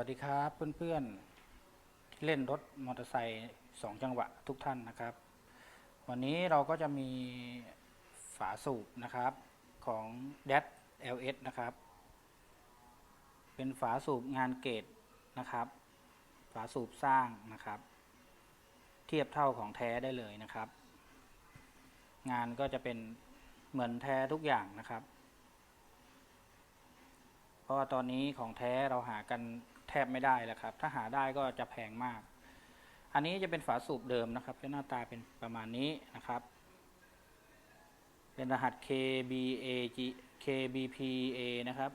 วัสดีครับเพื่อนๆที่เล่นรถมอเตอร์ไซค์สองจังหวะทุกท่านนะครับ วันนี้เราก็จะมีฝาสูบนะครับของ d a d LS นะครับ เป็นฝาสูบงานเกตนะครับ ฝาสูบสร้างนะครับ เทียบเท่าของแท้ได้เลยนะครับ งานก็จะเป็นเหมือนแท้ทุกอย่างนะครับ เพราะว่าตอนนี้ของแท้เราหากัน แทบไม่ได้แล้วครับ ถ้าหาได้ก็จะแพงมาก อันนี้จะเป็นฝาสูบเดิมนะครับจะหน้าตาเป็นประมาณนี้นะครับ เป็นรหัส KBAG KBPA นะครับ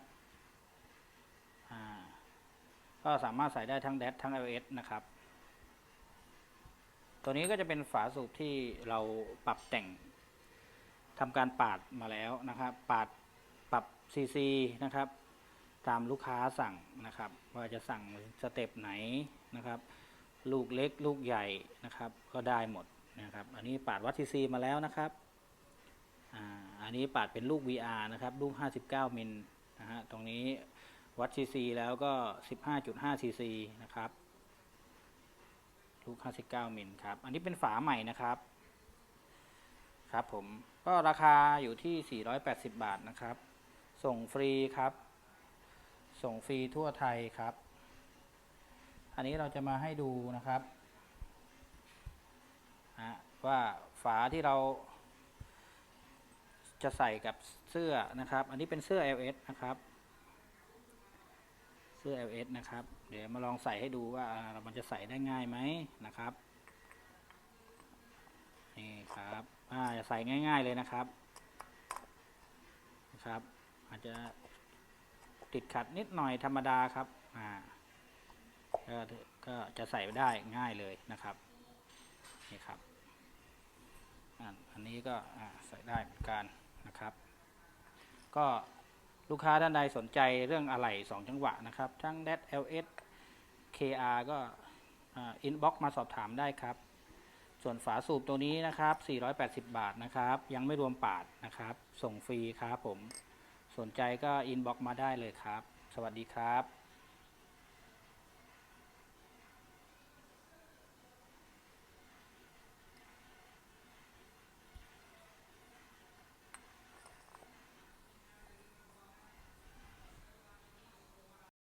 ก็สามารถใส่ได้ทั้ง DAT ทั้ง iOS นะครับ ตัวนี้ก็จะเป็นฝาสูบที่เราปรับแต่งทำการปาดมาแล้วนะครับ ปาดปรับ CC นะครับ ตามลูกค้าสั่งนะครับ ว่าจะสั่งสเต็ปไหนนะครับ ลูกเล็กลูกใหญ่นะครับ ก็ได้หมดนะครับ อันนี้ปาดวัด CC มาแล้วนะครับอ่าอันนี้ปาดเป็นลูก VR นะครับลูก 59มิลนะฮะตรงนี้วัด CC แล้วก็ 15.5 CC นะครับลูก 59มิลครับ อันนี้เป็นฝาใหม่นะครับ ครับผม ก็ราคาอยู่ที่ 480 บาทนะครับ ส่งฟรีครับ ส่งฟรีทั่วไทยครับ อันนี้เราจะมาให้ดูนะครับว่าฝาที่เรา จะใส่กับเสื้อนะครับ อันนี้เป็นเสื้อ LS นะครับ เสื้อ LS นะครับ เดี๋ยวมาลองใส่ให้ดูว่าอ่ามันจะใส่ได้ง่ายไหมนะครับนี่ครับอ่าจะใส่ง่าย ๆเลยนะครับนะครับ อาจจะ ติดขัดนิดหน่อยธรรมดาครับอ่าก็ก็จะใส่ได้ง่ายเลยนะครับนี่ครับอันนี้ก็ใส่ได้เหมือนกันนะครับ ก็ลูกค้าท่านใดสนใจเรื่องอะไหล่สองจังหวะนะครับ ทั้ง d LS KR ก็อินบ็อกมาสอบถามได้ครับ ส่วนฝาสูบตัวนี้นะครับ 480 บาทนะครับ ยังไม่รวมปาดนะครับ ส่งฟรีครับผม สนใจก็อินบ็อกมาได้เลยครับ สวัสดีครับ